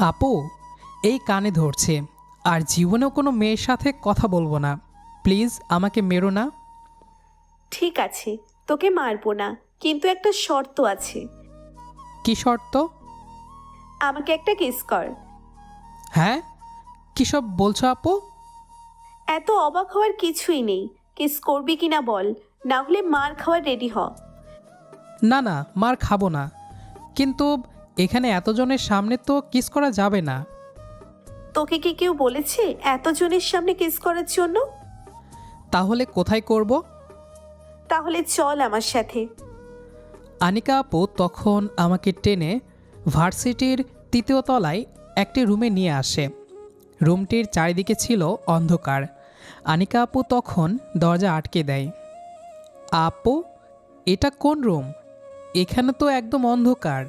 আপু এই কানে ধরছে। আর জীবনেও কোনো মেয়ের সাথে কথা বলব না। প্লিজ আমাকে মেরো না। ঠিক আছে তোকে মারবো না কিন্তু একটা শর্ত আছে। কি শর্ত? আমাকে একটা কিস কর। হ্যাঁ? কী সব বলছো আপু? এত অবাক হওয়ার কিছুই নেই। কিস করবি কিনা বল না হলে মার খাওয়ার রেডি হ। না না মার খাব না। কিন্তু এখানে এতজনের সামনে তো কিস করা যাবে না। তোকে কি কেউ বলেছে এতজনের সামনে কিস করার জন্য? তাহলে কোথায় করব? তাহলে চল আমার সাথে। আনিকা আপু তখন আমাকে টেনে ভার্সিটির তৃতীয় তলায় একটি রুমে নিয়ে আসে। রুমটির চারিদিকে ছিল অন্ধকার। আনিকা আপু তখন দরজা আটকে দেয়। আপু এটা কোন রুম? এখানে তো একদম অন্ধকার।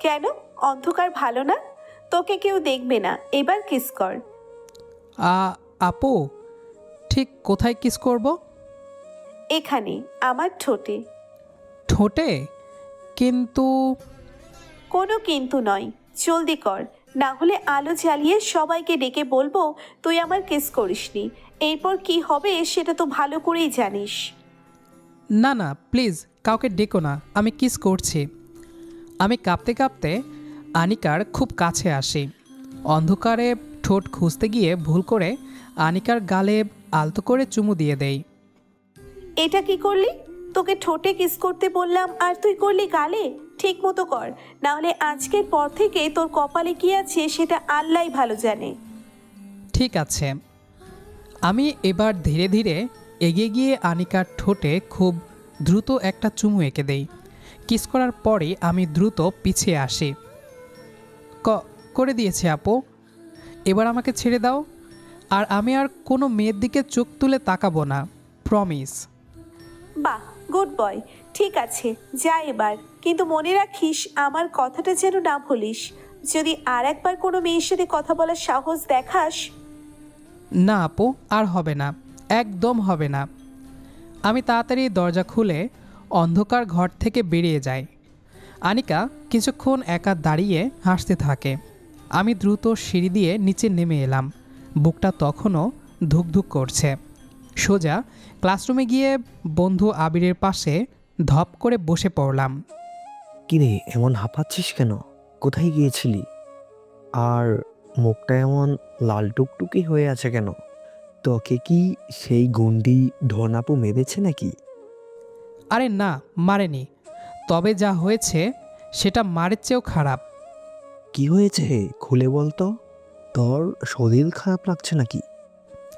কেন? অন্ধকার ভালো না? তোকে কেউ দেখবে না। এবার কিস কর। আ আপু ঠিক কোথায় কিস করব? এখানে আমার ঠোঁটে। ঠোঁটে? কিন্তু কোনো কিন্তু নয়। জলদি কর। না হলে আলো জ্বালিয়ে সবাইকে ডেকে বলব তুই আমার কিস করিসনি। এরপর কি হবে সেটা তো ভালো করেই জানিস। না না প্লিজ কাউকে ডেকো না। আমি কিস করছি। আমি কাঁপতে কাঁপতে আনিকার খুব কাছে আসি। অন্ধকারে ঠোঁট খুঁজতে গিয়ে ভুল করে আনিকার গালে আলতো করে চুমু দিয়ে দেই। এটা কি করলি? তোকে ঠোঁটে কিস করতে বললাম আর তুই করলি গালে? ঠিক মতো কর না হলে আজকের পর থেকে তোর কপালে কি আছে সেটা আল্লাহ ভালো জানে। ঠিক আছে। আমি এবার ধীরে ধীরে এগিয়ে গিয়ে আনিকার ঠোঁটে খুব দ্রুত একটা চুমু এঁকে দেই। কিস করার পরে আমি দ্রুত পিছিয়ে আসি। ক করে দিয়েছে আপু। এবার আমাকে ছেড়ে দাও। আর আমি আর কোনো মেয়ের দিকে চোখ তুলে তাকাবো না। প্রমিস বাহ গুড বয় ঠিক আছে যা এবার। কিন্তু মনে রাখিস আমার কথাটা যেন না ভুলিস। যদি আর একবার কোনো মেয়ের সাথে কথা বলার সাহস দেখাস। না আপু আর হবে না। একদম হবে না। আমি তাড়াতাড়ি দরজা খুলে অন্ধকার ঘর থেকে বেরিয়ে যাই আনিকা কিছুক্ষণ একা দাঁড়িয়ে হাসতে থাকে। আমি দ্রুত সিঁড়ি দিয়ে নিচে নেমে এলাম। বুকটা তখনও ধুকধুক করছে। সোজা ক্লাসরুমে গিয়ে বন্ধু আবিরের পাশে ধপ করে বসে পড়লাম। কিরে, এমন হাঁপাচ্ছিস কেন? কোথায় গিয়েছিলি? আর মুখটা এমন লাল টুকটুকি হয়ে আছে কেন? তোকে কি সেই গুন্ডি ধনাপু মেরেছে নাকি? আরে না মারেনি। তবে যা হয়েছে সেটা মারের চেয়েও খারাপ। কি হয়েছে খুলে বলতো। তোর শরীর খারাপ লাগছে নাকি?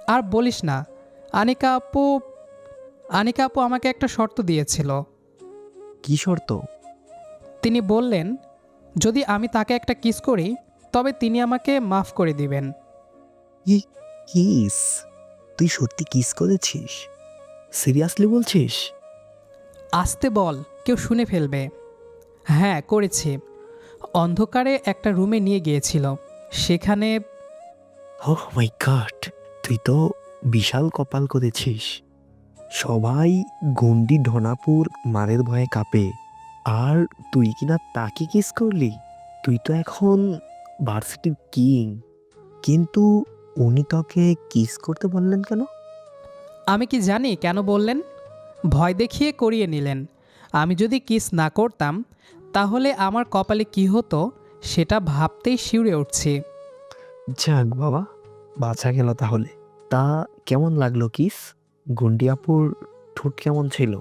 আর বলিস না আনিকা আপু আনিকা আপু আমাকে একটা শর্ত দিয়েছিল। কি শর্ত? তিনি বললেন যদি আমি তাকে একটা কিস করি তবে তিনি আমাকে মাফ করে দিবেন। কিস? তুই সত্যি কিস করেছিস? সিরিয়াসলি বলছিস? আসতে বল কেউ শুনে ফেলবে। হ্যাঁ করেছি। অন্ধকারে একটা রুমে নিয়ে গিয়েছিল। সেখানে ও মাই গড তুই তো বিশাল কপাল করেছিস। সবাই গন্ডি ধনাপুর মারের ভয়ে কাঁপে। আর তুই কিনা তাকে কিস করলি? তুই তো এখন ভার্সিটির কিং কিন্তু উনি তোকে কিস করতে বললেন কেন? আমি কি জানি কেন বললেন? ভয় দেখিয়ে করিয়ে নিলেন। আমি যদি কিস না করতাম তাহলে আমার কপালে কি হতো সেটা ভাবতেই শিউরে উঠছে। যাক বাবা বাঁচা গেল তাহলে। তা কেমন লাগল কিস? গুন্ডিয়াপুর ঠোঁট কেমন ছিল?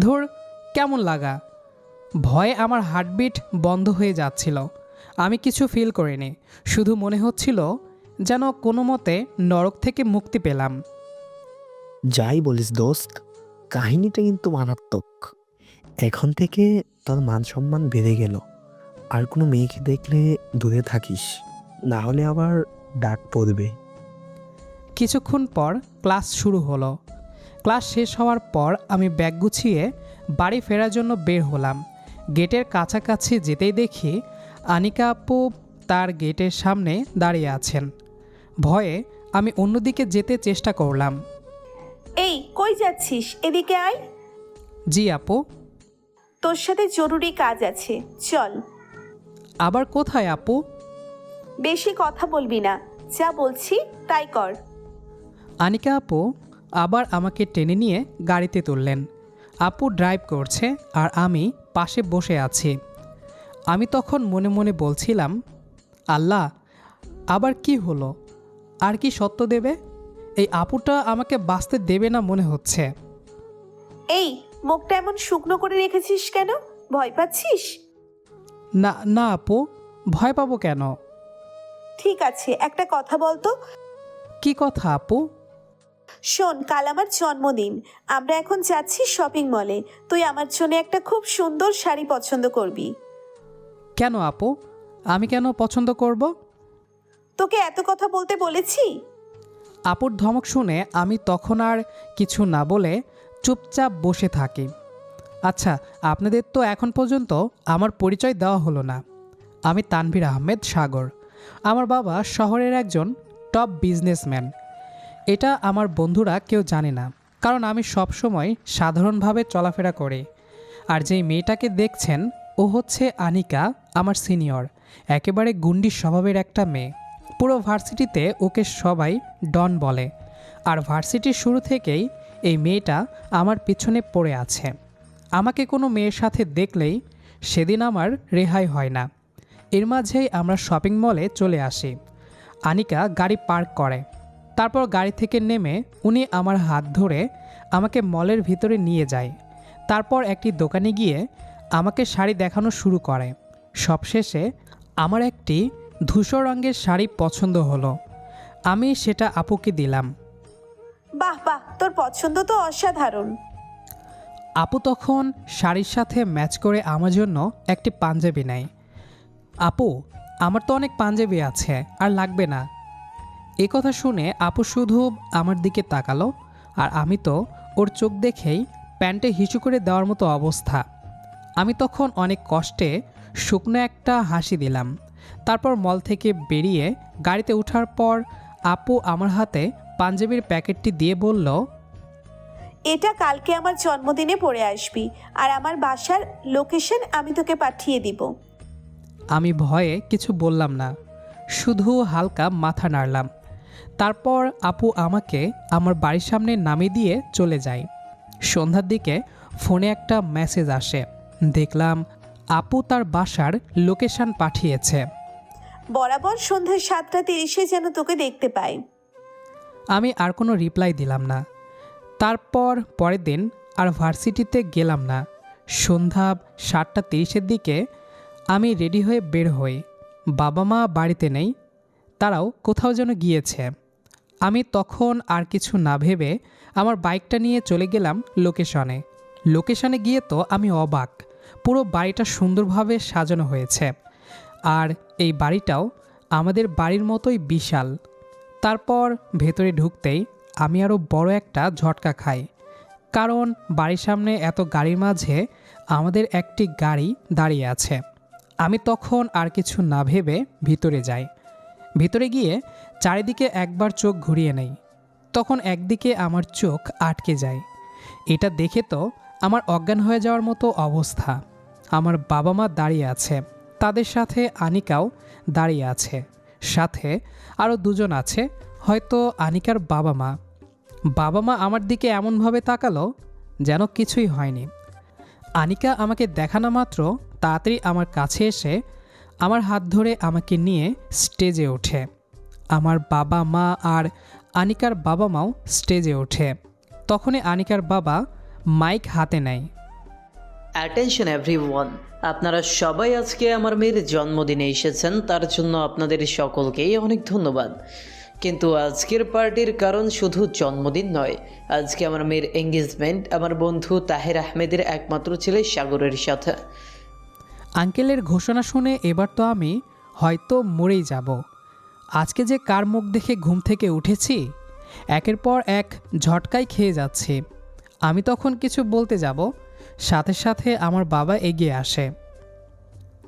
ধুর কেমন লাগা? ভয়ে আমার হার্টবিট বন্ধ হয়ে যাচ্ছিল। আমি কিছু ফিল করিনি। শুধু মনে হচ্ছিল যেন কোনো মতে নরক থেকে মুক্তি পেলাম। যাই বলিস দোস্ত কাহিনীটা কিন্তু মারাত্মক। এখন থেকে তোর মান সম্মান বেড়ে গেল। আর কোনো মেয়েকে দেখলে দূরে থাকিস, না হলে আবার ডাক পড়বে। কিছুক্ষণ পর ক্লাস শুরু হলো। ক্লাস শেষ হওয়ার পর আমি ব্যাগ গুছিয়ে বাড়ি ফেরার জন্য বের হলাম। গেটের কাছাকাছি যেতেই দেখি আনিকা আপু তার গেটের সামনে দাঁড়িয়ে আছেন। ভয়ে আমি অন্যদিকে যেতে চেষ্টা করলাম। এই কই যাচ্ছিস? এদিকে আয়। জি আপু। তোর সাথে জরুরি কাজ আছে। চল। আবার কোথায় আপু? বেশি কথা বলবি না। যা বলছি তাই কর। আনিকা আপু আবার আমাকে টেনে নিয়ে গাড়িতে তুললেন। আপু ড্রাইভ করছে আর আমি পাশে বসে আছি। আমি তখন মনে মনে বলছিলাম আল্লাহ আবার কি হলো? আর কি সত্য দেবে? এই আপুটা আমাকে বাঁচতে দেবে না মনে হচ্ছে। এই মুখটা এমন শুকনো করে রেখেছিস কেন? ভয় পাচ্ছিস? না না আপু ভয় পাবো কেন? ঠিক আছে একটা কথা বলতো? কি কথা আপু? শোন কাল আমার জন্মদিন। আমরা এখন যাচ্ছি শপিং মলে তুই আমার জন্য একটা খুব সুন্দর শাড়ি পছন্দ করবি। কেন আপু? আমি কেন পছন্দ করব? তোকে এত কথা বলতে বলেছি? আপুর ধমক শুনে আমি তখন আর কিছু না বলে চুপচাপ বসে থাকি। আচ্ছা আপনাদের তো এখন পর্যন্ত আমার পরিচয় দেওয়া হলো না। আমি তানভীর আহমেদ সাগর। আমার বাবা শহরের একজন টপ বিজনেসম্যান। এটা আমার বন্ধুরা কেউ জানে না, কারণ আমি সবসময় সাধারণভাবে চলাফেরা করি। আর যেই মেয়েটাকে দেখছেন, ও হচ্ছে আনিকা, আমার সিনিয়র। একেবারে গুন্ডি স্বভাবের একটা মেয়ে। পুরো ভার্সিটিতে ওকে সবাই ডন বলে। আর ভার্সিটির শুরু থেকেই এই মেয়েটা আমার পিছনে পড়ে আছে। আমাকে কোনো মেয়ের সাথে দেখলেই সেদিন আমার রেহাই হয় না। এর মাঝেই আমরা শপিং মলে চলে আসি। আনিকা গাড়ি পার্ক করে। তারপর গাড়ি থেকে নেমে উনি আমার হাত ধরে আমাকে মলের ভিতরে নিয়ে যায়। তারপর একটি দোকানে গিয়ে আমাকে শাড়ি দেখানো শুরু করে। সবশেষে আমার একটি ধূসর রঙের শাড়ি পছন্দ হলো। আমি সেটা আপুকে দিলাম। বাহ বাহ তোর পছন্দ তো অসাধারণ। আপু তখন শাড়ির সাথে ম্যাচ করে আমার জন্য একটি পাঞ্জাবি নেয়। আপু আমার তো অনেক পাঞ্জাবি আছে আর লাগবে না। এ কথা শুনে আপু শুধু আমার দিকে তাকালো আর আমি তো ওর চোখ দেখেই প্যান্টে হিচু করে দেওয়ার মতো অবস্থা। আমি তখন অনেক কষ্টে শুকনো একটা হাসি দিলাম। তারপর মল থেকে বেরিয়ে গাড়িতে ওঠার পর আপু আমার হাতে পাঞ্জাবির প্যাকেটটি দিয়ে বলল এটা কালকে আমার জন্মদিনে পড়ে আসবি আর আমার বাসার লোকেশন আমি তোকে পাঠিয়ে দিব। আমি ভয়ে কিছু বললাম না শুধু হালকা মাথা নাড়লাম। তারপর আপু আমাকে আমার বাড়ির সামনে নামিয়ে দিয়ে চলে যায়। সন্ধ্যার দিকে ফোনে একটা মেসেজ আসে দেখলাম আপু তার বাসার লোকেশন পাঠিয়েছে। বরাবর সন্ধ্যা সাতটা তিরিশে যেন তোকে দেখতে পাই। আমি আর কোনো রিপ্লাই দিলাম না। তারপর পরের দিন আর ভার্সিটিতে গেলাম না। সন্ধ্যা সাতটা তিরিশের দিকে আমি রেডি হয়ে বের হই। বাবা মা বাড়িতে নেই তারাও কোথাও যেন গিয়েছে। আমি তখন আর কিছু না ভেবে আমার বাইকটা নিয়ে চলে গেলাম লোকেশনে। লোকেশনে গিয়ে তো আমি অবাক। পুরো বাড়িটা সুন্দরভাবে সাজানো হয়েছে। আর এই বাড়িটাও আমাদের বাড়ির মতোই বিশাল। তারপর ভেতরে ঢুকতেই আমি আরও বড় একটা ঝটকা খাই। কারণ বাড়ির সামনে এত গাড়ির মাঝে আমাদের একটি গাড়ি দাঁড়িয়ে আছে। আমি তখন আর কিছু না ভেবে ভিতরে যাই। ভিতরে গিয়ে চারিদিকে একবার চোখ ঘুরিয়ে নেই। তখন একদিকে আমার চোখ আটকে যায়। এটা দেখে তো আমার অজ্ঞান হয়ে যাওয়ার মতো অবস্থা। আমার বাবা মা দাঁড়িয়ে আছে। তাদের সাথে আনিকাও দাঁড়িয়ে আছে। সাথে আরও দুজন আছে, হয়তো আনিকার বাবা মা বাবা মা আমার দিকে এমনভাবে তাকালো যেন কিছুই হয়নি। আনিকা আমাকে দেখানো মাত্র তাড়াতাড়ি আমার কাছে এসে আমার হাত ধরে আমাকে নিয়ে স্টেজে ওঠে। আমার বাবা মা আর আনিকার বাবা মাও স্টেজে ওঠে। তখনই আনিকার বাবা মাইক হাতে নেয়। অ্যাটেনশন এভরিওয়ান আপনারা সবাই আজকে আমার মেয়ের জন্মদিনে এসেছেন, তার জন্য আপনাদের সকলকেই অনেক ধন্যবাদ। কিন্তু আজকের পার্টির কারণ শুধু জন্মদিন নয়, আজকে আমার মেয়ের এঙ্গেজমেন্ট আমার বন্ধু তাহের আহমেদের একমাত্র ছেলে সাগরের সাথে। আঙ্কেলের ঘোষণা শুনে এবার তো আমি হয়তো মরেই যাব। আজকে যে কার মুখ দেখে ঘুম থেকে উঠেছি, একের পর এক ঝটকাই খেয়ে যাচ্ছে। আমি তখন কিছু বলতে যাব সাথে সাথে আমার বাবা এগিয়ে আসে।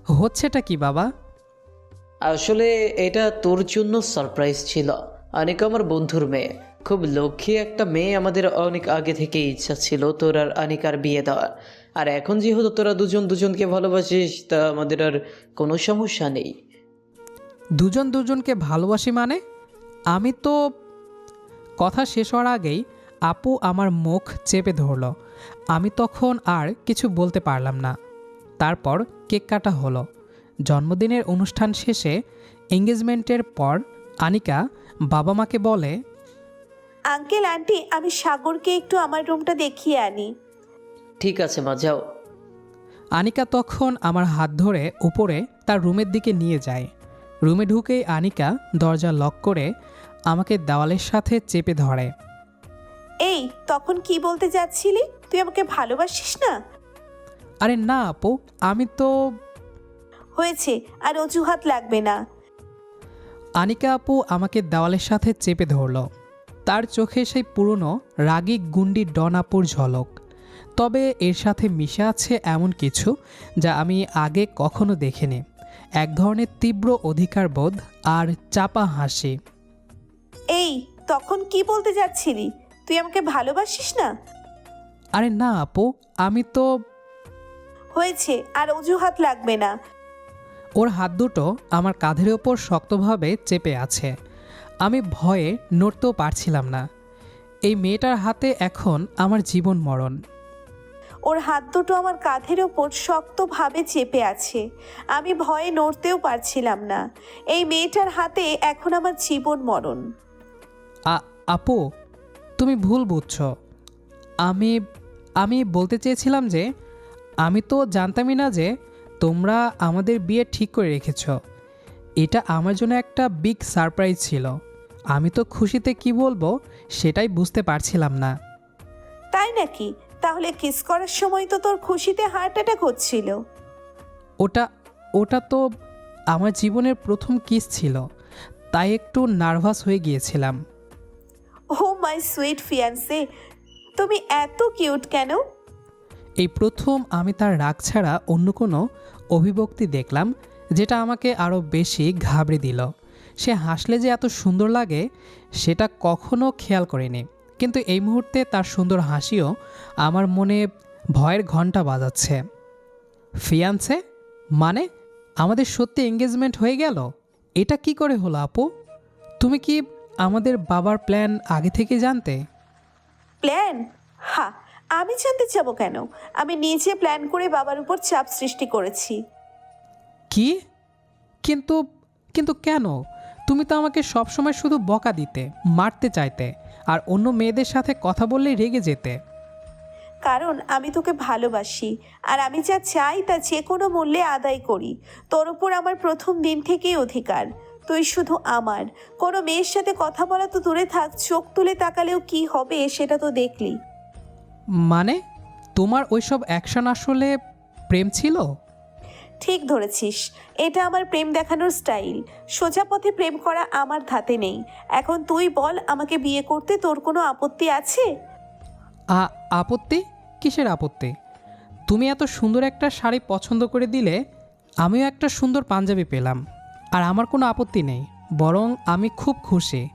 হচ্ছেটা কি বাবা? আসলে এটা তোর জন্য সারপ্রাইজ ছিল। অনেক আমার বন্ধুর মেয়ে। খুব লক্ষ্মী একটা মেয়ে আমাদের অনেক আগে থেকে ইচ্ছা ছিল তোর আর আনিকার বিয়ে দেওয়ার। আর এখন যেহেতু তোরা দুজন দুজনকে ভালোবাসিস তা আমাদের আর কোনো সমস্যা নেই। দুজন দুজনকে ভালোবাসি মানে? আমি তো কথা শেষ হওয়ার আগেই আপু আমার মুখ চেপে ধরলো। আমি তখন আর কিছু বলতে পারলাম না। তারপর কেক কাটা হলো। জন্মদিনের অনুষ্ঠান শেষে এঙ্গেজমেন্টের পর আনিকা বাবা মাকে বলে আঙ্কেল আন্টি আমি সাগরকে একটু আমার রুমটা দেখিয়ে আনি। ঠিক আছে মা যাও। আনিকা তখন আমার হাত ধরে উপরে তার রুমের দিকে নিয়ে যায়। রুমে ঢুকেই আনিকা দরজা লক করে আমাকে দেওয়ালের সাথে চেপে ধরে। এই তখন কি বলতে যাচ্ছিলি? তুই আমাকে ভালোবাসিস না? আরে না আপু। আমি তো হয়েছে আর অজুহাত লাগবে না। আনিকা আপু আমাকে দেওয়ালের সাথে চেপে ধরল। তার চোখে সেই পুরনো রাগী গুন্ডি ডন আপুর ঝলক। তবে এর সাথে মিশে আছে এমন কিছু যা আমি আগে কখনো দেখিনি। এক ধরনের তীব্র অধিকারবোধ আর চাপা হাসি। এই তখন কি বলতে যাচ্ছিলি? তুই আমাকে ভালোবাসিস না? আরে না আপু আমি তো হয়েছে আর অজুহাত লাগবে না। ওর হাত দুটো আমার কাঁধের ওপর শক্তভাবে চেপে আছে। আমি ভয়ে নড়তেও পারছিলাম না। এই মেয়েটার হাতে এখন আমার জীবন মরণ। ওর হাত দুটো আমার কাঁধের ওপর শক্তভাবে চেপে আছে। আমি ভয়ে নড়তেও পারছিলাম না। এই মেয়েটার হাতে এখন আমার জীবন মরণ। আ- আপু তুমি ভুল বুঝছ। আমি আমি বলতে চেয়েছিলাম যে আমি তো জানতামই না যে তোমরা আমাদের বিয়ে ঠিক করে রেখেছ। এটা আমার জন্য একটা বিগ সারপ্রাইজ ছিল। আমি তো খুশিতে কি বলব সেটাই বুঝতে পারছিলাম না। তাই নাকি? তাহলে কিস করার সময় তো তোর খুশিতে হার্ট অ্যাটাক হচ্ছিল। ওটা ওটা তো আমার জীবনের প্রথম কিস ছিল। তাই একটু নার্ভাস হয়ে গিয়েছিলাম। ও মাই সুইট ফিয়ান্সে তুমি এত কিউট কেন? এই প্রথম আমি তার রাগ ছাড়া অন্য কোনো অভিব্যক্তি দেখলাম, যেটা আমাকে আরও বেশি ঘাবড়ে দিল। সে হাসলে যে এত সুন্দর লাগে, সেটা কখনো খেয়াল করিনি। কিন্তু এই মুহূর্তে তার সুন্দর হাসিও আমার মনে ভয়ের ঘণ্টা বাজাচ্ছে। ফিয়ান্সে? মানে? আমাদের সত্যি এঙ্গেজমেন্ট হয়ে গেল? এটা কি করে হলো আপু? তুমি কি আমাদের বাবার প্ল্যান আগে থেকে জানতে? প্ল্যান? হা আমি জানতে চাবো কেন? আমি নিজে প্ল্যান করে বাবার উপর চাপ সৃষ্টি করেছি। কি? কিন্তু কিন্তু কেন? তুমি তো আমাকে সবসময় শুধু বকা দিতে মারতে চাইতে আর অন্য মেয়েদের সাথে কথা বললেই রেগে যেতে। কারণ আমি তোকে ভালোবাসি আর আমি যা চাই তা যে কোনো মূল্যে আদায় করি। তোর উপর আমার প্রথম দিন থেকেই অধিকার। তুই শুধু আমার। কোনো মেয়ের সাথে কথা বলা তো দূরে থাক চোখ তুলে তাকালেও কি হবে সেটা তো দেখলি। মানে? তোমার ওইসব অ্যাকশন আসলে প্রেম ছিল? ঠিক ধরেছিস। এটা আমার প্রেম দেখানোর স্টাইল। সোজা পথে প্রেম করা আমার ধাতে নেই। এখন তুই বল আমাকে বিয়ে করতে তোর কোনো আপত্তি আছে? আ আপত্তি? কিসের আপত্তি? তুমি এত সুন্দর একটা শাড়ি পছন্দ করে দিলে আমিও একটা সুন্দর পাঞ্জাবি পেলাম। আর আমার কোনো আপত্তি নেই বরং আমি খুব খুশি।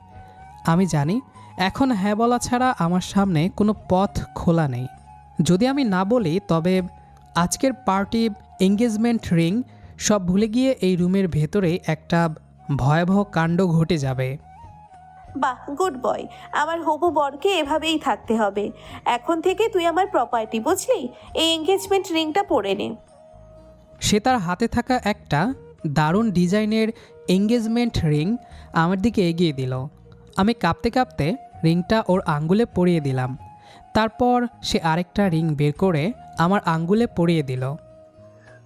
আমি জানি এখন হ্যাঁ বলা ছাড়া আমার সামনে কোনো পথ খোলা নেই। যদি আমি না বলি তবে আজকের পার্টি এঙ্গেজমেন্ট রিং সব ভুলে গিয়ে এই রুমের ভেতরে একটা ভয়াবহ কাণ্ড ঘটে যাবে। বাহ গুড বয়। আমার হবু বরকে এভাবেই থাকতে হবে। এখন থেকে তুই আমার প্রপার্টি বুঝলি? এই এঙ্গেজমেন্ট রিংটা পরে নে। সে তার হাতে থাকা একটা দারুণ ডিজাইনের এঙ্গেজমেন্ট রিং আমার দিকে এগিয়ে দিল। আমি কাঁপতে কাঁপতে রিংটা ওর আঙ্গুলে পরিয়ে দিলাম। তারপর সে আরেকটা রিং বের করে আমার আঙ্গুলে পরিয়ে দিল।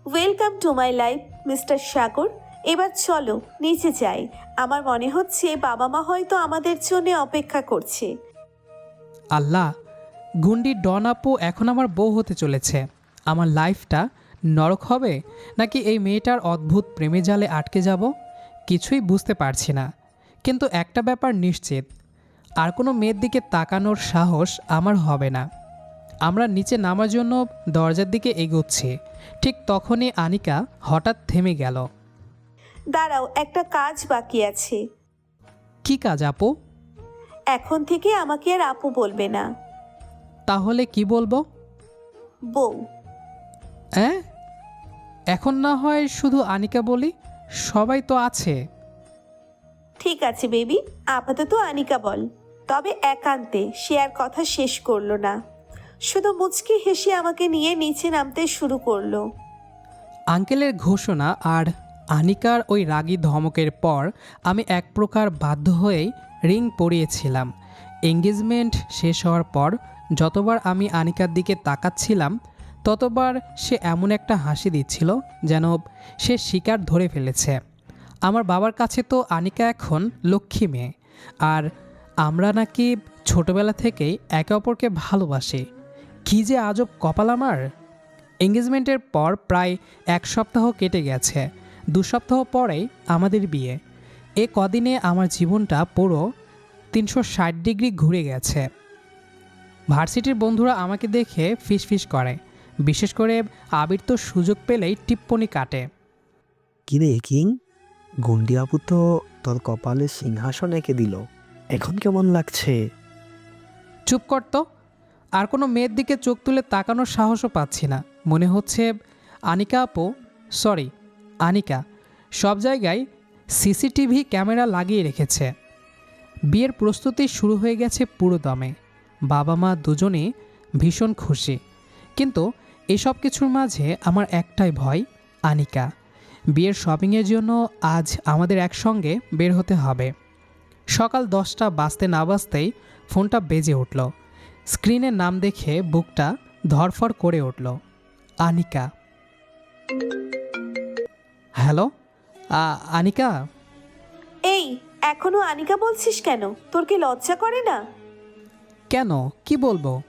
Welcome to my life mister Sagar এবার চলো নিচে যাই। আমার মনে হচ্ছে বাবা মা হয়তো আমাদের জন্য অপেক্ষা করছে। আল্লাহ গুন্ডি ডন আপু এখন আমার বউ হতে চলেছে। আমার লাইফটা নরক হবে? নাকি এই মেয়েটার অদ্ভুত প্রেমে জালে আটকে যাব? কিছুই বুঝতে পারছি না। কিন্তু একটা ব্যাপার নিশ্চিত আর কোনো মেয়ের দিকে তাকানোর সাহস আমার হবে না। আমরা নিচে নামার জন্য দরজার দিকে এগোচ্ছি। ঠিক তখনই আনিকা হঠাৎ থেমে গেল। দাঁড়াও একটা কাজ বাকি আছে। কি কাজ আপু? এখন থেকে আমাকে আর আপু বলবে না। তাহলে কি বলব? বউ। হ্যাঁ এখন না হয় শুধু আনিকা বলি সবাই তো আছে। ঠিক আছে বেবি আপাতত আনিকা বল। তবে একান্তে সে আর কথা শেষ করল না। শুধু মুচকি হেসে আমাকে নিয়ে নিচে নামতে শুরু করল। আঙ্কেলের ঘোষণা আর আনিকার ওই রাগী ধমকের পর আমি এক প্রকার বাধ্য হয়েই রিং পরিয়েছিলাম। এঙ্গেজমেন্ট শেষ হওয়ার পর যতবার আমি আনিকার দিকে তাকাচ্ছিলাম ততবার সে এমন একটা হাসি দিচ্ছিল যেন সে শিকার ধরে ফেলেছে। আমার বাবার কাছে তো আনিকা এখন লক্ষ্মী মেয়ে, আর আমরা নাকি ছোটবেলা থেকেই একে অপরকে ভালোবাসি। কী যে আজব কপাল আমার! এঙ্গেজমেন্টের পর প্রায় এক সপ্তাহ কেটে গেছে। দু সপ্তাহ পরেই আমাদের বিয়ে। এ কদিনে আমার জীবনটা পুরো তিনশো ষাট ডিগ্রি ঘুরে গেছে। ভার্সিটির বন্ধুরা আমাকে দেখে ফিসফিস করে। বিশেষ করে আবির তো সুযোগ পেলেই টিপ্পনি কাটে। কিরে কিং? গুন্ডি আপু তো তোর কপালে সিংহাসন এঁকে দিল। এখন কেমন লাগছে? চুপ করতো আর কোনো মেয়ের দিকে চোখ তুলে তাকানোর সাহসও পাচ্ছি না। মনে হচ্ছে আনিকা আপু সরি আনিকা সব জায়গায় সিসিটিভি ক্যামেরা লাগিয়ে রেখেছে। বিয়ের প্রস্তুতি শুরু হয়ে গেছে পুরো দমে বাবা মা দুজনেই ভীষণ খুশি। কিন্তু এসব কিছুর মাঝে আমার একটাই ভয় আনিকা। বিয়ের শপিংয়ের জন্য আজ আমাদের একসঙ্গে বের হতে হবে। সকাল দশটা বাজতে না বাজতেই ফোনটা বেজে উঠল। স্ক্রিনের নাম দেখে বুকটা ধরফর করে উঠল। আনিকা। হ্যালো? আনিকা? এই এখনও আনিকা বলছিস কেন? তোর কি লজ্জা করে না? কেন? কি বলব?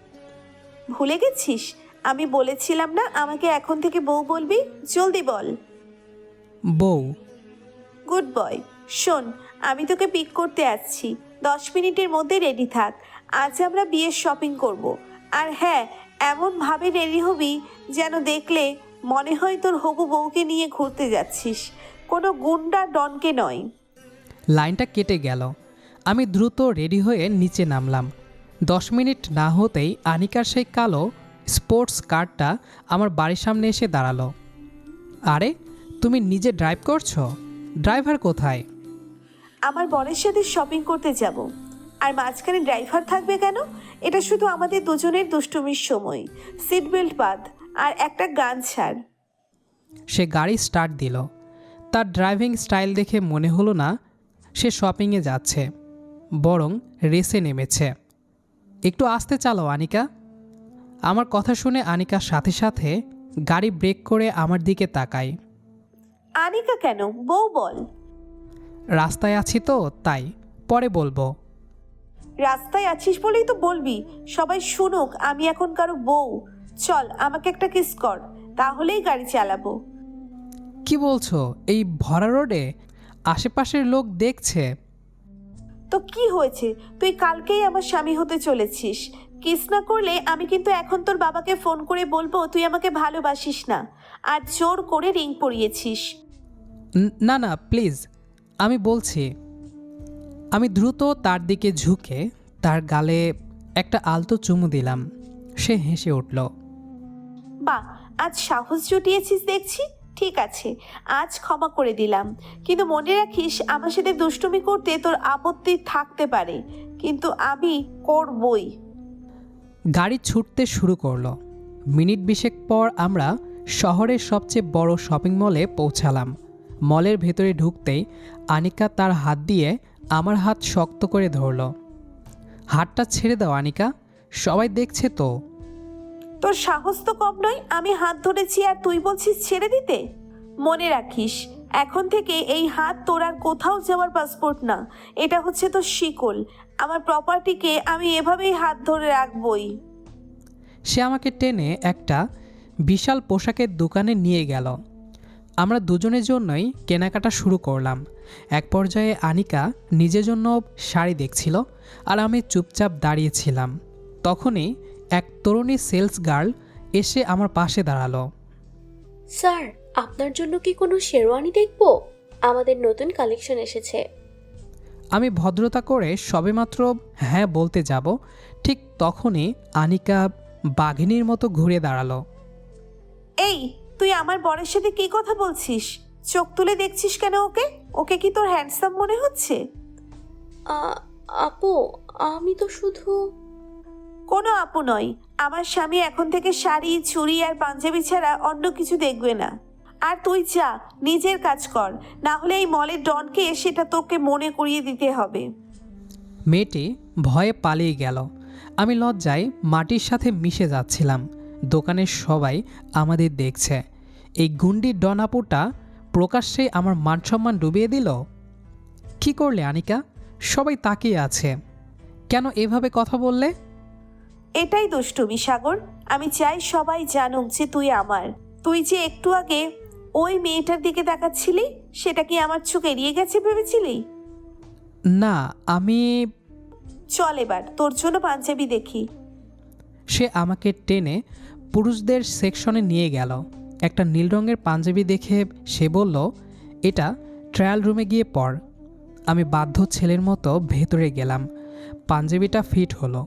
ভুলে গেছিস? আমি বলেছিলাম না আমাকে এখন থেকে বউ বলবি? জলদি বল। বউ। গুড বয় শোন আমি তোকে পিক করতে আসছি। দশ মিনিটের মধ্যে রেডি থাক। আজ আমরা বিয়ের শপিং করব। আর হ্যাঁ এমনভাবে রেডি হবি যেন দেখলে মনে হয় তোর হবু বউকে নিয়ে ঘুরতে যাচ্ছিস। কোনো গুন্ডা ডনকে নয়। লাইনটা কেটে গেল। আমি দ্রুত রেডি হয়ে নিচে নামলাম। দশ মিনিট না হতেই আনিকার সেই কালো স্পোর্টস কারটা আমার বাড়ির সামনে এসে দাঁড়াল। আরে তুমি নিজে ড্রাইভ করছ? ড্রাইভার কোথায়? আমার বরের সাথে শপিং করতে যাব। আর মাঝখানে ড্রাইভার থাকবে কেন? এটা শুধু আমাদের দুজনের দুষ্টুমির সময়। সিট বেল্ট বাদ আর একটা গান ছাড়। সে গাড়ি স্টার্ট দিল। তার ড্রাইভিং স্টাইল দেখে মনে হলো না সে শপিংয়ে যাচ্ছে বরং রেসে নেমেছে। একটু আসতে চালাও আনিকা। আমার কথা শুনে আনিকার সাথে সাথে গাড়ি ব্রেক করে আমার দিকে তাকায়। আনিকা কেন? বউ বল। রাস্তায় আছি তো তাই। পরে বলব। রাস্তায় আছিস বলেই তো বলবি। সবাই শুনুক আমি এখন কারও বউ। চল আমাকে একটা কিস কর তাহলেই গাড়ি চালাবো। কি বলছো? এই ভরা রোডে আশেপাশের লোক দেখছে? তো কি হয়েছে? তুই কালকেই আমার স্বামী হতে চলেছিস। কিস না করলে আমি কিন্তু এখন তোর বাবাকে ফোন করে বলব তুই আমাকে ভালোবাসিস না। আর জোর করে রিং পরিয়েছিস। ন- না না প্লিজ। আমি বলছি আমি দ্রুত তার দিকে ঝুঁকে তার গালে একটা আলতো চুমু দিলাম। সে হেসে উঠল বাহ আজ সাহস জুটিয়েছিস দেখছি? ঠিক আছে আজ ক্ষমা করে দিলাম। কিন্তু মনে রাখিস আমার সাথে দুষ্টুমি করতে তোর আপত্তি থাকতে পারে। কিন্তু আমি করবই। গাড়ি ছুটতে শুরু করল। মিনিট বিশেক পর আমরা শহরের সবচেয়ে বড় শপিং মলে পৌঁছালাম। মলের ভেতরে ঢুকতেই আনিকা তার হাত দিয়ে আমার হাত শক্ত করে ধরল। হাতটা ছেড়ে দাও, আনিকা। সবাই দেখছে তো। তোর সাহস তো কম নয়, আমি হাত ধরেছি আর তুই বলছিস ছেড়ে দিতে? মনে রাখিস, এখন থেকে এই হাত তোর আর কোথাও যাওয়ার পাসপোর্ট না। এটা হচ্ছে তোর শিকল। আমার প্রপার্টিকে আমি এভাবেই হাত ধরে রাখবই। সে আমাকে টেনে একটা বিশাল পোশাকের দোকানে নিয়ে গেল। আমরা দুজনের জন্যই কেনাকাটা শুরু করলাম। এক পর্যায়ে আনিকা নিজের জন্য শাড়ি দেখছিল আর আমি চুপচাপ দাঁড়িয়েছিলাম তখনই এক তরুণী সেলস গার্ল এসে আমার পাশে দাঁড়াল। স্যার আপনার জন্য কি কোনো শেরওয়ানি দেখব? আমাদের নতুন কালেকশন এসেছে। আমি ভদ্রতা করে সবেমাত্র হ্যাঁ বলতে যাব ঠিক তখনই আনিকা বাঘিনীর মতো ঘুরে দাঁড়াল। এই তুই আমার বরের সাথে কি কথা বলছিস? চোখ তুলে দেখছিস কেন ওকে? ওকে কি তোর হ্যান্ডসাম মনে হচ্ছে? আ- আপু আমি তো শুধু কোনো আপু নয় আমার স্বামী এখন থেকে শাড়ি চুড়ি আর পাঞ্জাবি ছাড়া অন্য কিছু দেখবে না। আর তুই যা নিজের কাজ কর। না হলে এই মলের ডনকে সেটা তোকে মনে করিয়ে দিতে হবে। মেয়েটি ভয়ে পালিয়ে গেল। আমি লজ্জায় মাটির সাথে মিশে যাচ্ছিলাম। দোকানের সবাই আমাদের দেখছে। এই গুন্ডির ডনাপুটা প্রকাশ্যে আমার মানসম্মান ডুবিয়ে দিল? কি করলে আনিকা? সবাই তাকিয়ে আছে। কেন এভাবে কথা বললে? এটাই দুষ্টুমি সাগর। আমি চাই সবাই জানুক যে তুই আমার। তুই যে একটু আগে ওই মেয়েটার দিকে তাকাচ্ছিলি? সেটা কি আমার চোখ এড়িয়ে গেছে ভেবেছিলি? না আমি চল এবার তোর জন্য পাঞ্জাবি দেখি। সে আমাকে টেনে পুরুষদের সেকশনে নিয়ে গেল। একটা নীল রঙের পাঞ্জাবি দেখে সে বলল এটা ট্রায়াল রুমে গিয়ে পড় আমি বাধ্য ছেলের মতো ভেতরে গেলাম। পাঞ্জাবিটা ফিট হলো।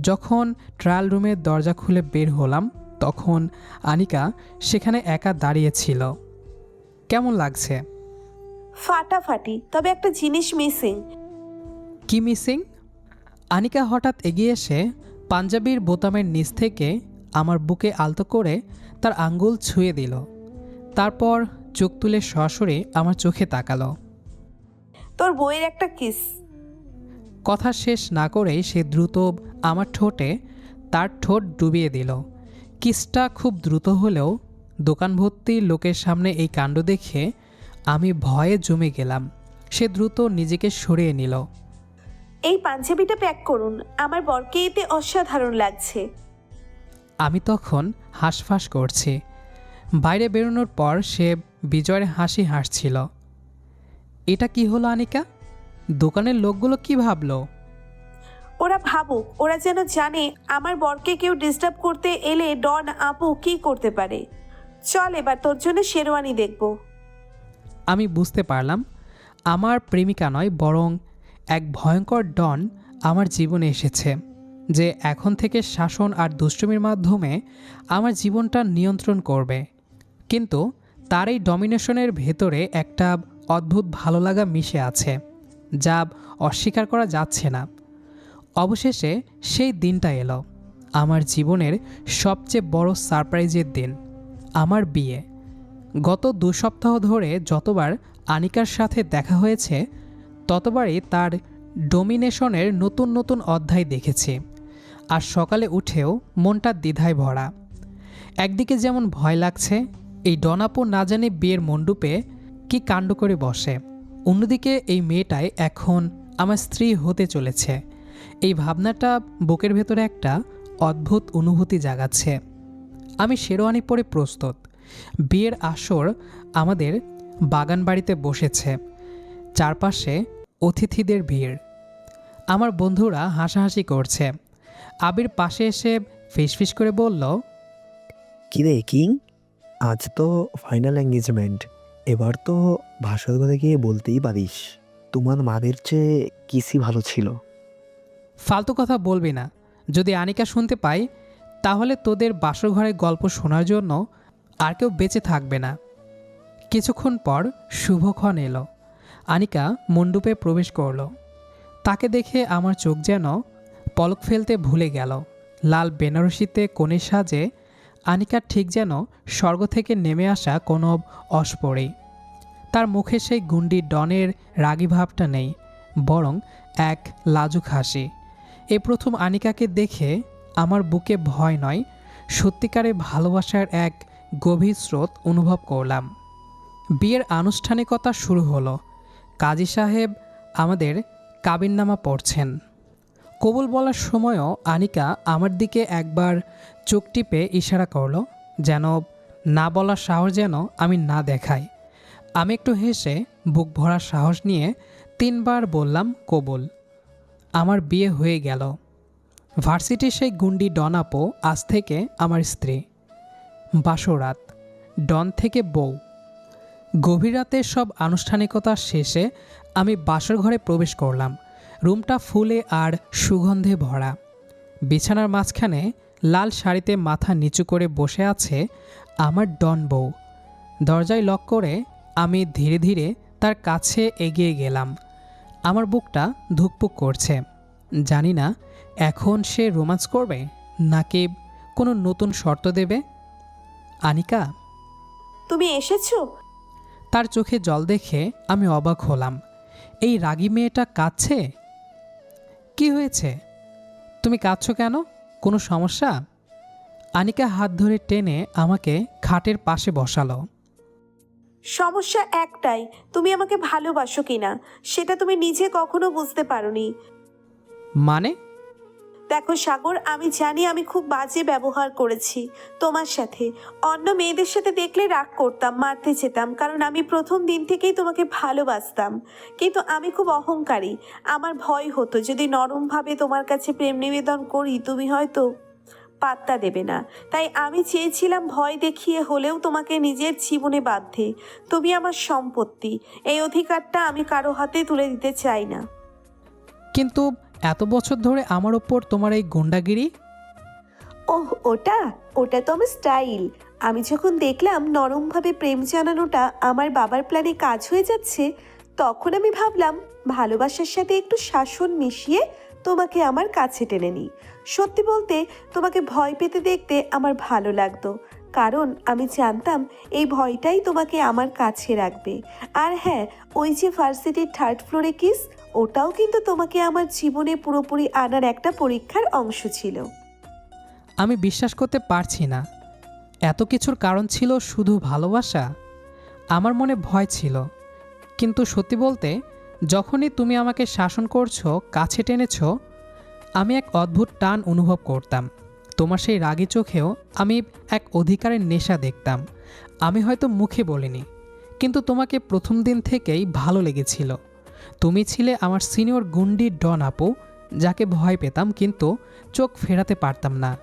যখন ট্রায়াল রুমের দরজা খুলে বের হলাম তখন আনিকা সেখানে একা দাঁড়িয়েছিল কেমন লাগছে? ফাটাফাটি তবে একটা জিনিস মিসিং কি মিসিং আনিকা হঠাৎ এগিয়ে এসে পাঞ্জাবির বোতামের নিচ থেকে আমার বুকে আলতো করে তার আঙ্গুল ছুঁয়ে দিল। তারপর চোখ তুলে সরাসরি আমার চোখে তাকালো। তোর বইয়ের একটা কিস কথা শেষ না করেই সে দ্রুত আমার ঠোঁটে তার ঠোঁট ডুবিয়ে দিল। কিসটা খুব দ্রুত হলেও দোকান ভর্তি লোকের সামনে এই কাণ্ড দেখে আমি ভয়ে জমে গেলাম। সে দ্রুত নিজেকে সরিয়ে নিল। এই পাঞ্জাবিটা প্যাক করুন। আমার বরকে এতে অসাধারণ লাগছে। আমি তখন হাঁসফাঁস করছি। বাইরে বেরোনোর পর সে বিজয়ের হাসি হাসছিল। এটা কি হলো আনিকা? দোকানের লোকগুলো কি ভাবলো? ওরা ভাবুক। ওরা যেন জানে আমার বরকে কেউ ডিস্টার্ব করতে এলে ডন আপু কি করতে পারে। চল এবার তোর জন্য শেরওয়ানি দেখব। আমি বুঝতে পারলাম, আমার প্রেমিকা নয়, বরং এক ভয়ঙ্কর ডন আমার জীবনে এসেছে, যে এখন থেকে শাসন আর দুষ্টুমির মাধ্যমে আমার জীবনটা নিয়ন্ত্রণ করবে। কিন্তু তার এই ডমিনেশনের ভেতরে একটা অদ্ভুত ভালো লাগা মিশে আছে, যা অস্বীকার করা যাচ্ছে না। অবশেষে সেই দিনটা এলো, আমার জীবনের সবচেয়ে বড় সারপ্রাইজের দিন। আমার বিয়ে। গত দু সপ্তাহ ধরে যতবার আনিকার সাথে দেখা হয়েছে, ততবারই তার ডোমিনেশনের নতুন নতুন অধ্যায় দেখেছি। আর সকালে উঠেও মনটা দ্বিধায় ভরা। একদিকে যেমন ভয় লাগছে, এই ডনাপো না জানে বিয়ের মণ্ডপে কি কাণ্ড করে বসে। অন্যদিকে এই মেয়েটাই এখন আমার স্ত্রী হতে চলেছে। এই ভাবনাটা বুকের ভেতরে একটা অদ্ভুত অনুভূতি জাগাচ্ছে। আমি শেরওয়ানি পরে প্রস্তুত। বিয়ের আসর আমাদের বাগান বাড়িতে বসেছে। চারপাশে অতিথিদের ভিড়। আমার বন্ধুরা হাসাহাসি করছে। আবির পাশে এসে ফিসফিস করে বলল কিরে কিং? আজ তো ফাইনাল এঙ্গেজমেন্ট এবার তো ভাষণ ঘরে গিয়ে বলতেই পারিস তোমার মাদের চেয়ে কিসই ভালো ছিল? ফালতু কথা বলবি না। যদি আনিকা শুনতে পাই তাহলে তোদের বাসর ঘরের গল্প শোনার জন্য আর কেউ বেঁচে থাকবে না। কিছুক্ষণ পর শুভক্ষণ এলো। আনিকা মণ্ডপে প্রবেশ করল। তাকে দেখে আমার চোখ যেন পলক ফেলতে ভুলে গেল। লাল বেনারসিতে কোণে সাজে আনিকা ঠিক যেন স্বর্গ থেকে নেমে আসা কোনো অস্পরেই তার মুখে সেই গুন্ডি ডনের রাগী ভাবটা নেই, বরং এক লাজুক হাসি। এ প্রথম আনিকাকে দেখে আমার বুকে ভয় নয়, সত্যিকারে ভালোবাসার এক গভীর স্রোত অনুভব করলাম। বিয়ের আনুষ্ঠানিকতা শুরু হলো। কাজী সাহেব আমাদের কাবিননামা পড়ছেন। কবুল বলার সময়ও আনিকা আমার দিকে একবার চোখ টিপে ইশারা করল যেন না বলার সাহস যেন আমি না দেখাই। আমি একটু হেসে বুক ভরার সাহস নিয়ে তিনবার বললাম, কবুল, আমার বিয়ে হয়ে গেল। ভার্সিটির সেই গুন্ডি ডনাপো আজ থেকে আমার স্ত্রী। বাসরাত ডন থেকে বউ। গভীর রাতের সব আনুষ্ঠানিকতা শেষে আমি বাসর ঘরে প্রবেশ করলাম। রুমটা ফুলে আর সুগন্ধে ভরা। বিছানার মাঝখানে লাল শাড়িতে মাথা নিচু করে বসে আছে আমার ডন বউ। দরজায় লক করে আমি ধীরে ধীরে তার কাছে এগিয়ে গেলাম। আমার বুকটা ধুকপুক করছে। জানি না এখন সে রোমান্স করবে নাকি কোনো নতুন শর্ত দেবে? আনিকা? তুমি এসেছ? তার চোখে জল দেখে আমি অবাক হলাম। এই রাগী মেয়েটা কাঁদছে? কি হয়েছে? তুমি কাঁদছো কেন? কোনো সমস্যা? আনিকা হাত ধরে টেনে আমাকে খাটের পাশে বসালো। সমস্যা একটাই তুমি আমাকে ভালোবাসো কিনা সেটা তুমি নিজে কখনো বুঝতে পারোনি। মানে? দেখো সাগর আমি জানি আমি খুব বাজে ব্যবহার করেছি তোমার সাথে। অন্য মেয়েদের সাথে দেখলে রাগ করতাম মারতে যেতাম কারণ আমি প্রথম দিন থেকেই তোমাকে ভালোবাসতাম। কিন্তু আমি খুব অহংকারী। আমার ভয় হতো যদি নরমভাবে তোমার কাছে প্রেম নিবেদন করি তুমি হয়তো পাত্তা দেবে না। তাই আমি চেয়েছিলাম ভয় দেখিয়ে হলেও তোমাকে নিজের জীবনে বাধ্যে তুমি আমার সম্পত্তি। এই অধিকারটা আমি কারও হাতে তুলে দিতে চাই না। কিন্তু এত বছর ধরে আমার ওপর তোমার এই গুন্ডাগিরি? ওহ, ওটা ওটা তো আমার স্টাইল। আমি যখন দেখলাম নরমভাবে প্রেম জানানোটা আমার বাবার প্ল্যানে কাজ হয়ে যাচ্ছে, তখন আমি ভাবলাম, ভালোবাসার সাথে একটু শাসন মিশিয়ে তোমাকে আমার কাছে টেনে নিই। সত্যি বলতে, তোমাকে ভয় পেতে দেখতে আমার ভালো লাগতো, কারণ আমি জানতাম এই ভয়টাই তোমাকে আমার কাছে রাখবে। আর হ্যাঁ ওই যে ভার্সিটির থার্ড ফ্লোরে কিস ওটাও কিন্তু তোমাকে আমার জীবনে পুরোপুরি আনার একটা পরীক্ষার অংশ ছিল। আমি বিশ্বাস করতে পারছি না। এত কিছুর কারণ ছিল শুধু ভালোবাসা? আমার মনে ভয় ছিল। কিন্তু সত্যি বলতে, যখনই তুমি আমাকে শাসন করছ, কাছে টেনেছ, আমি এক অদ্ভুত টান অনুভব করতাম। তোমার সেই রাগী চোখেও আমি এক অধিকারের নেশা দেখতাম। আমি হয়তো মুখে বলিনি, কিন্তু তোমাকে প্রথম দিন থেকেই ভালো লেগেছিল। তুমি ছিলে আমার সিনিয়র গুন্ডি ডন আপু, যাকে ভয় পেতাম কিন্তু চোখ ফেরাতে পারতাম না।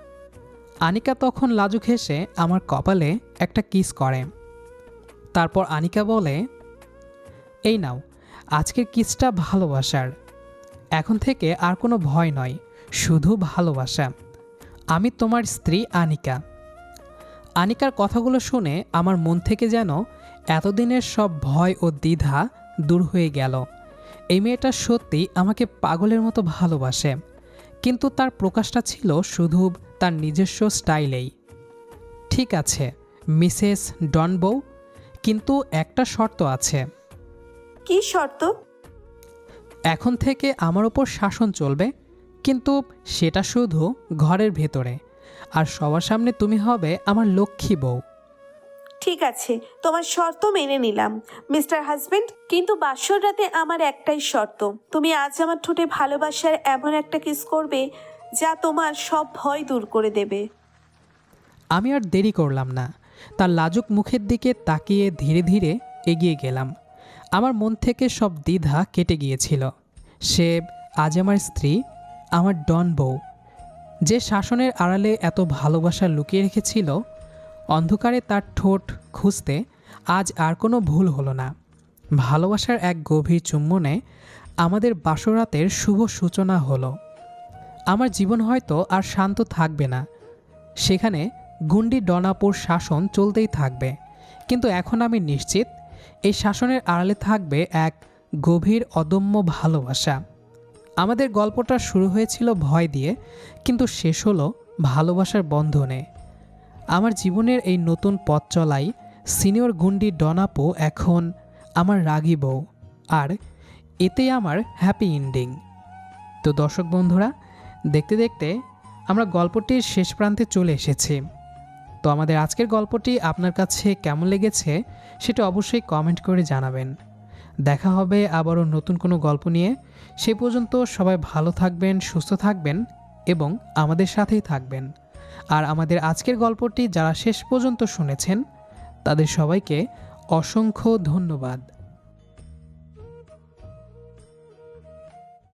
আনিকা তখন লাজুক হেসে আমার কপালে একটা কিস করে। তারপর আনিকা বলে, এই নাও আজকের কিসটা ভালোবাসার? এখন থেকে আর কোনো ভয় নয়, শুধু ভালোবাসা। আমি তোমার স্ত্রী আনিকা। আনিকার কথাগুলো শুনে আমার মন থেকে যেন এতদিনের সব ভয় ও দ্বিধা দূর হয়ে গেল। এই মেয়েটা সত্যি আমাকে পাগলের মতো ভালোবাসে। কিন্তু তার প্রকাশটা ছিল শুধু তার নিজস্ব স্টাইলেই। ঠিক আছে মিসেস ডনবৌ কিন্তু একটা শর্ত আছে। কি শর্ত? এখন থেকে আমার ওপর শাসন চলবে কিন্তু সেটা শুধু ঘরের ভেতরে। আর সবার সামনে তুমি হবে আমার লক্ষ্মী বউ। ঠিক আছে, তোমার শর্ত মেনে নিলাম। মিস্টার হাজবেন্ড, কিন্তু বাসর রাতে আমার একটাই শর্ত। তুমি আজ আমার ঠোঁটে ভালোবাসার এমন একটা কিস করবে যা তোমার সব ভয় দূর করে দেবে। আমি আর দেরি করলাম না। তার লাজুক মুখের দিকে তাকিয়ে ধীরে ধীরে এগিয়ে গেলাম। আমার মন থেকে সব দ্বিধা কেটে গিয়েছিল। সে আজ আমার স্ত্রী, আমার ডন বউ। যে শাসনের আড়ালে এত ভালোবাসা লুকিয়ে রেখেছিল অন্ধকারে তার ঠোঁট খুঁজতে আজ আর কোনো ভুল হলো না। ভালোবাসার এক গভীর চুম্বনে আমাদের বাসরাতের শুভ সূচনা হলো। আমার জীবন হয়তো আর শান্ত থাকবে না। সেখানে গুন্ডি ডনাপুর শাসন চলতেই থাকবে। কিন্তু এখন আমি নিশ্চিত এই শাসনের আড়ালে থাকবে এক গভীর অদম্য ভালোবাসা। আমাদের গল্পটা শুরু হয়েছিল ভয় দিয়ে, কিন্তু শেষ হলো ভালোবাসার বন্ধনে। আমার জীবনের এই নতুন পথ চলাই সিনিয়র গুন্ডি ডনাপো এখন আমার রাগী বউ। আর এতেই আমার হ্যাপি এন্ডিং। তো দর্শক বন্ধুরা, দেখতে দেখতে আমরা গল্পটির শেষ প্রান্তে চলে এসেছি। তো আমাদের আজকের গল্পটি আপনার কাছে কেমন লেগেছে সেটা অবশ্যই কমেন্ট করে জানাবেন। দেখা হবে আবারও নতুন কোনো গল্প নিয়ে। সে পর্যন্ত সবাই ভালো থাকবেন, সুস্থ থাকবেন এবং আমাদের সাথেই থাকবেন। আর আমাদের আজকের গল্পটি যারা শেষ পর্যন্ত শুনেছেন তাদের সবাইকে অসংখ্য ধন্যবাদ।